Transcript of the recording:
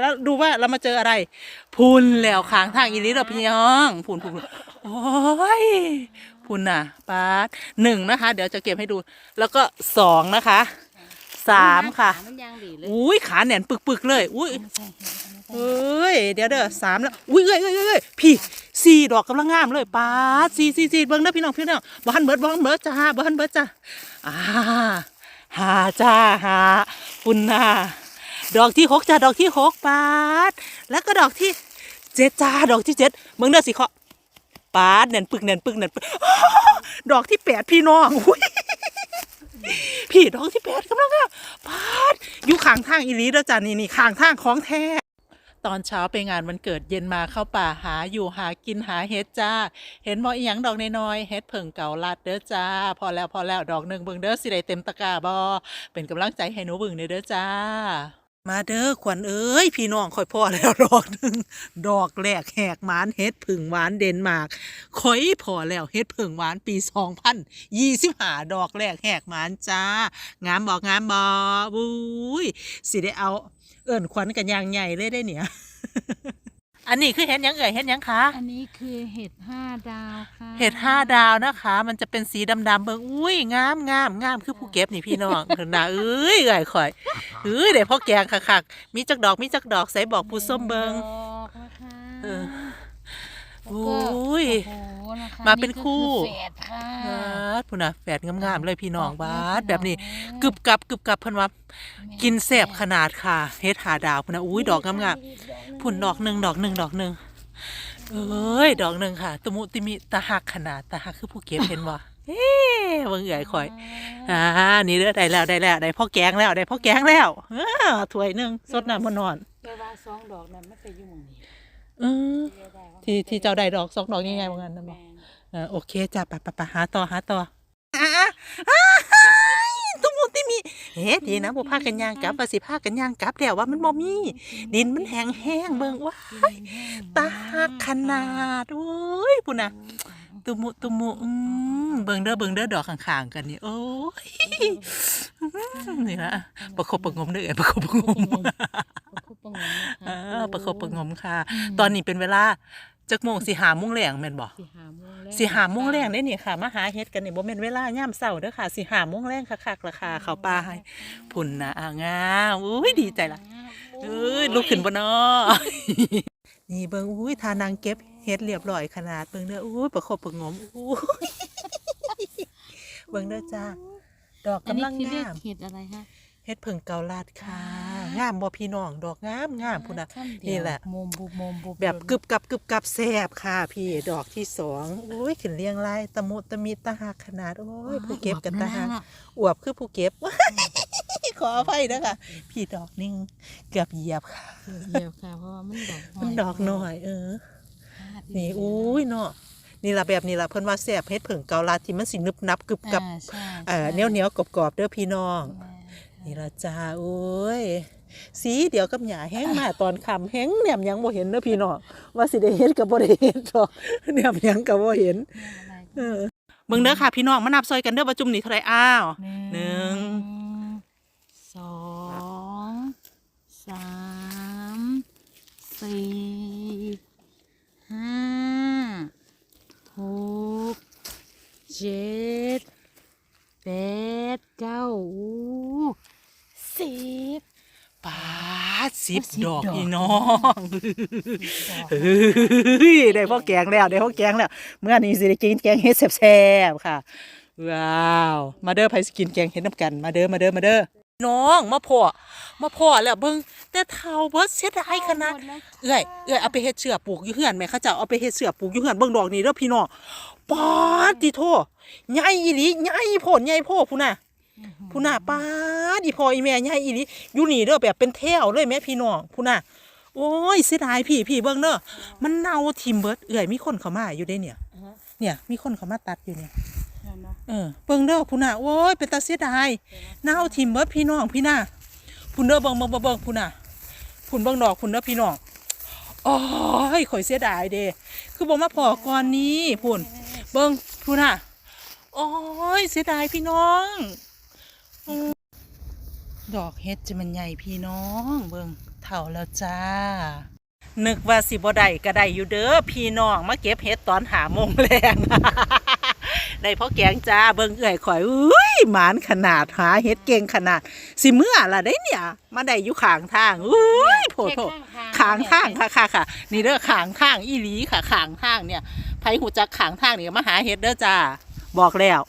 แล้วดูว่าเรามาเจออะไรพุนแล้วค้างทางอีลิเราพี่น้องพุนพุนพุนโอ้ยพุนน่ะปาดหนึ่งนะคะ เดี๋ยวจะเก็บให้ดู แล้วก็สองนะคะสามค่ะมันยางดีเลยอุ้ยขาแหน่นปึกๆเลยอุ้ยเอ้ยเดี๋ยวเด้อสามแล้วอุ้ยเอ้ยเอ้ยเอ้ยเอ้ยพี่สี่ดอกกำลังงามเลยปาดสี่สี่สี่เบิ้งเด้อพี่น้องพี่น้องบ้านเบิดบ้านเบิดจ้าบ้านเบิดจ้าอ่าหาจ้าหาปุณนา ดอกที่หกจ้าดอกที่หกปาด แล้วก็ดอกที่เจ็ดจ้าดอกที่เจ็ดเบิ้งเด้อสิเคาะปาดแหน่นปึกแหน่นปึกแหน่นปึกดอกที่แปดพี่น้องอุ้ยพี่ดอกที่แปดกำลังงามปาดอยู่ข้างทางอีลีเด้อจ้านี่นี่ข้างทางของแท้ตอนเช้าไปงานวันเกิดเย็นมาเข้าป่าหาอยู่หากินหาเฮ็ดจ้า เห็นบ่อีหยังดอกน้อยเฮ็ดเผิ่งเก่าลัดเด้อจ้า พอแล้วพอแล้วดอกหนึ่งเบิ่งเด้อสิได้เต็มตะกร้าบ่เป็นกำลังใจให้หนูเบิ่งเด้อเด้อจ้า มาเด้อขวัญเอ้ยพี่น้องคอยพอแล้วดอกหนึ่งดอกแรกแหกหมานเฮ็ดผึ่งหวานเดนมาร์กคอยพอแล้วเฮ็ดผึ่งหวานปี2025ดอกแรกแหกหมานจ้างามบอกงามบ่บุ้ยสิได้เอาเอิ่นขวัญกันอย่างใหญ่เลยได้เนี่ย อันนี้คือเห็ดหยังเอ่ยเห็ดหยังคะอันนี้คือเห็ดห้าดาวค่ะเห็ดห้าดาวนะคะ มันจะเป็นสีดำๆเบิ่งอุ้ยงามงามงามคือผู้เก็บนี่พี่น้องเถอะนะเอ้ยเอ่ยข่อยเอ้ยเดี๋ยวพ่อแกงคักๆมีจักดอกมีจักดอกใส่บอกผู้ส้มเบิงดอกนะคะเออ แล้วก็อุ้ย โอ้โห นะคะมาเป็นคู่นี่ก็อแฝดค่ะบาดพุ่นน่ะแฝดงามๆเลยพี่น้องบาดแบบนี้กึบกับกึบกับเพิ่นว่ากินแซ่บขนาดค่ะเฮ็ดหาดาวพุ่นน่ะอุ้ยดอกงามๆผุ่นดอกหนึ่งดอกหนึ่งดอกหนึ่งเอ้ยดอกหนึ่งค่ะตะมุติมิตะหักขนาดตะหักคือผู้เก็บเห็นบ่เอ๊ะเบิ่งเอื่อยข่อยอ่านี่เด้อได้แล้วได้แล้วได้พ่อแกงแล้วได้พ่อแกงแล้วอ่าถ้วยหนึงสดน้ำมันนอนแปลว่าสองดอกนั้นไม่ไปยุ่งนี่ อือเดี๋ยวได้ว่าที่ที่เจ้าได้ดอกสองดอกยังไงบ่งั้นนะบ่แม่นเออโอเคจ้ะไปไปไปหาต่อหาต่ออ่าอ่าตุมุติมิเฮ็ดดีนะบ่พากันย่างกลับว่าสิพากันย่างกลับแล้วว่ามันบ่มี ดินมันแห้งแห้งๆเบิ่งว้ายตาหักขนาดโอ้ยพุ่นน่ะตุมุตุมุอืมเบิ่งเด้อเบิ่งเด้อดอกข้างๆกันนี่โอ้ยอืมนี่นะประคบประหงมเด้อเอ้ยประคบประหงม ประคบ ประหงมนะคะเออประคบประหงมค่ะ ตอนนี้เป็นเวลาจักโมงสิหาโมงแรงแม่นบ่สิหาโมงแรกสิหาโมงแรงได้นี่ค่ะมาหาเฮ็ดกันนี่บ่แม่นเวลายามเช้าเด้อค่ะสิหาโมงแรงคักๆราคาเขาป่าให้พุ่นนะอ่างามอุ้ยดีใจละเอ้ยลุกขึ้นบ่เนาะนี่เบิ่งอุ้ยทานางเก็บเฮ็ดเรียบร้อยขนาดเบิ่งเด้ออุ้ยประคบประหงมอุ้ยเบิ่งเด้อจ้าดอกอันกำนี้ลังคือเรียกงามเห็ดอะไรคะเฮ็ดเพิ่งเกาลาดค่ะ งามบ่พี่น้องดอกงามงามพุ่นน่ะขั้เดียวนี่แหละมุมบุบมุมบุบแบบกึบกับกึบกับแซ่บค่ะพี่ดอกที่สองโอ้ยขึ้นเรียงรายตะมุตะมิตะหักขนาดโอ้ยผู้เก็บกันตะหักอวบคือผู้เก็บขออภัยนะคะพี่ดอกหนึงเกือบเหยียบค่ะเดียวค่ะเพราะว่ามันดอกมันดอกน้อย เออนี่โอุ้ยเนาะนี่ล่ะแบบนี้ล่ะเพิ่นว่าแซ่บเฮ็ดเพิ่งเกาลาดที่มันสินึบนับกึบกับใช่เอ่อเหนียวเหนียวๆกรอบๆเด้อพี่น้องใช่ นี่ละจ้าโอ้ย สีเดียวกับหญ้าแห้งมาตอนค่ำแห้งแหนมหยังบ่เห็นเด้อพี่น้องว่าสิได้เห็นก็บ่ได้เห็นดอกแหนมหยังก็บ่เห็นอะไรเออเบิ่งเด้อค่ะพี่น้องมานับซอยกันเด้อว่าจุ่มนี่เท่าไหร่อ้าวหนึ่งสองสามสี่ห้าหกเจ็ดแปดเก้าอู้สิบ ปาด สิบสิบดอกดอกพี่น้องเฮ้ยได้พ่อแกงแล้วได้พ่อแกงแล้ว เมื่อนี้สิได้กินแกงเฮ็ดแซ่บๆค่ะ ว้าว มาเด้อไผสิกินแกงเฮ็ดน้ำกัน มาเด้อมาเด้อมาเด้อน้องมาพ่อมาพ่อแล้วเบิ่งแต่เฒ่าเบิดเสียดายขนาดเอื้อยเอื้อยเอาไปเฮ็ดเสือปลูกอยู่เฮือนแม่เขาเจ้าเอาไปเฮ็ดเสือปลูกอยู่เฮือนเบิ่งดอกนี่เด้อพี่น้องปาดติโทใหญ่อีหลีใหญ่โพดใหญ่โพดพุ่นน่ะ พุ่นน่ะปาดอีพ่ออีแม่ใหญ่อีหลีอยู่นี่เด้อแบบเป็นแถวเลยแม่พี่น้องพุ่นน่ะโอ้ยเสียดายพี่พี่เบิ่งเด้อมันเน่าทิ่มเบิดเอื้อยมีคนเข้ามาอยู่เด้เนี่ย เนี่ย มีคนเข้ามาตัดอยู่เนี่ยเออเบิ่งเด้อพุ่นน่ะโอ้ยเป็นตาเสียดายเน่าทิ่มเบิดพี่น้องพี่น่ะพุ่นเด้อเบิ่งเบิ่งเบิ่งเบิ่งพุ่นน่ะพุ่นเบิ่งดอกพุ่นเด้อพี่น้องโอ้ยข่อยเสียดายเด้คือบอกมาพอก่อนนี้พุ่นเบิ่งพุ่นน่ะโอ้ยเสียดายพี่น้องอืม ดอกเฮ็ดจะมันใหญ่พี่น้องเบิ่งเท่าแล้วจ้า นึกว่าสิบ่ได้ก็ได้อยู่เด้อพี่น้องมาเก็บเห็ดตอนหาโมงแรงได้เพราะแกงจ้าเบิ่งเอื่อยข่อยอุ้ยหมานขนาดหาเห็ดเก่งขนาด สิเมื่อล่ะได้เนี่ย มาได้อยู่ข้างทางอุ้ยโผโถข้างทางค่ะค่ะค่ะนี่เด้อข้างทางอีหลีค่ะข้างทางเนี่ยไผหูจักข้างทางนี่ก็มาหาเห็ดเด้อจ้าบอกแล้ว